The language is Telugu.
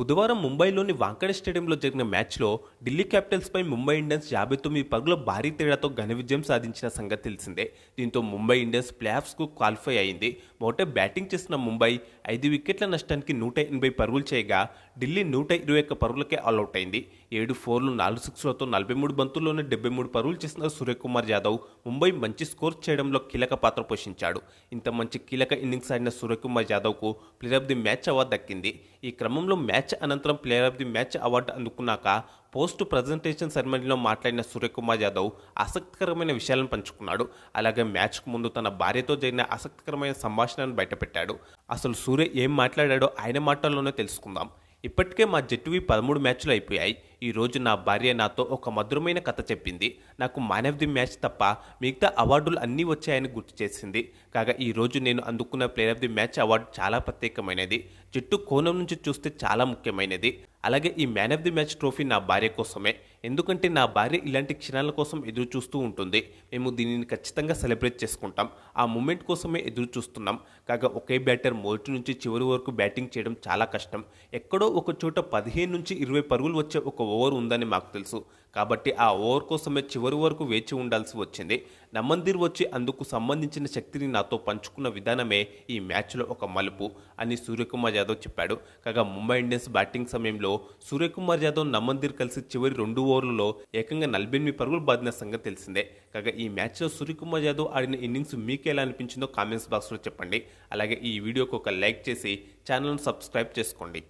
బుధవారం ముంబైలోని వాంకడే స్టేడియంలో జరిగిన మ్యాచ్లో ఢిల్లీ క్యాపిటల్స్పై ముంబై ఇండియన్స్ యాభై తొమ్మిది పరుగుల భారీ తేడాతో ఘన విజయం సాధించిన సంగతి తెలిసిందే. దీంతో ముంబై ఇండియన్స్ ప్లేఆఫ్స్కు క్వాలిఫై అయింది. మొదట బ్యాటింగ్ చేసిన ముంబై ఐదు వికెట్ల నష్టానికి నూట ఎనభై పరుగులు చేయగా ఢిల్లీ నూట ఇరవై ఒక్క పరుగులకే ఆల్అవుట్ అయింది. ఏడు ఫోర్లు నాలుగు సిక్స్లతో నలభై మూడు బంతుల్లోనే డెబ్బై మూడు పరుగులు చేసిన సూర్యకుమార్ యాదవ్ ముంబై మంచి స్కోర్ చేయడంలో కీలక పాత్ర పోషించాడు. ఇంత మంచి కీలక ఇన్నింగ్స్ ఆడిన Suryakumar యాదవ్కు player of the match award దక్కింది. ఈ క్రమంలో మ్యాచ్ అనంతరం player of the match award అందుకున్నాక post presentation సెరమనీలో మాట్లాడిన సూర్యకుమార్ యాదవ్ ఆసక్తికరమైన విషయాలను పంచుకున్నాడు. అలాగే మ్యాచ్కు ముందు తన భార్యతో జరిగిన ఆసక్తికరమైన సంభాషణను బయటపెట్టాడు. అసలు సూర్య ఏం మాట్లాడాడో ఆయన మాటల్లోనే తెలుసుకుందాం. ఇప్పటికే మా జట్టువి పదమూడు మ్యాచ్లు అయిపోయాయి. ఈ రోజు నా భార్య నాతో ఒక మధురమైన కథ చెప్పింది. నాకు మ్యాన్ ఆఫ్ ది మ్యాచ్ తప్ప మిగతా అవార్డులు అన్నీ వచ్చాయని గుర్తు చేసింది. కాగా ఈ రోజు నేను అందుకున్న player of the match award చాలా ప్రత్యేకమైనది. జట్టు కోణం నుంచి చూస్తే చాలా ముఖ్యమైనది. అలాగే ఈ man of the match trophy నా భార్య కోసమే. ఎందుకంటే నా భార్య ఇలాంటి క్షణాల కోసం ఎదురు చూస్తూ ఉంటుంది. మేము దీనిని ఖచ్చితంగా సెలబ్రేట్ చేసుకుంటాం. ఆ మూమెంట్ కోసమే ఎదురు చూస్తున్నాం. కాగా ఒకే బ్యాటర్ మొదటి నుంచి చివరి వరకు బ్యాటింగ్ చేయడం చాలా కష్టం. ఎక్కడో ఒక చోట పదిహేను నుంచి ఇరవై పరుగులు వచ్చే ఒక ఓవర్ ఉందని మాకు తెలుసు. కాబట్టి ఆ ఓవర్ కోసమే చివరి వరకు వేచి ఉండాల్సి వచ్చింది. నమందిర్ వచ్చి అందుకు సంబంధించిన శక్తిని నాతో పంచుకున్న విధానమే ఈ మ్యాచ్లో ఒక మలుపు అని సూర్యకుమార్ యాదవ్ చెప్పాడు. కాగా ముంబై ఇండియన్స్ బ్యాటింగ్ సమయంలో సూర్యకుమార్ యాదవ్ నమందిర్ కలిసి చివరి రెండు ఓవర్లలో ఏకంగా నలభై ఎనిమిది పరుగులు బాదిన సంగతి తెలిసిందే. కాగా ఈ మ్యాచ్లో సూర్యకుమార్ యాదవ్ ఆడిన ఇన్నింగ్స్ మీకు ఎలా అనిపించిందో కామెంట్స్ బాక్స్లో చెప్పండి. అలాగే ఈ వీడియోకి ఒక లైక్ చేసి ఛానల్ను సబ్స్క్రైబ్ చేసుకోండి.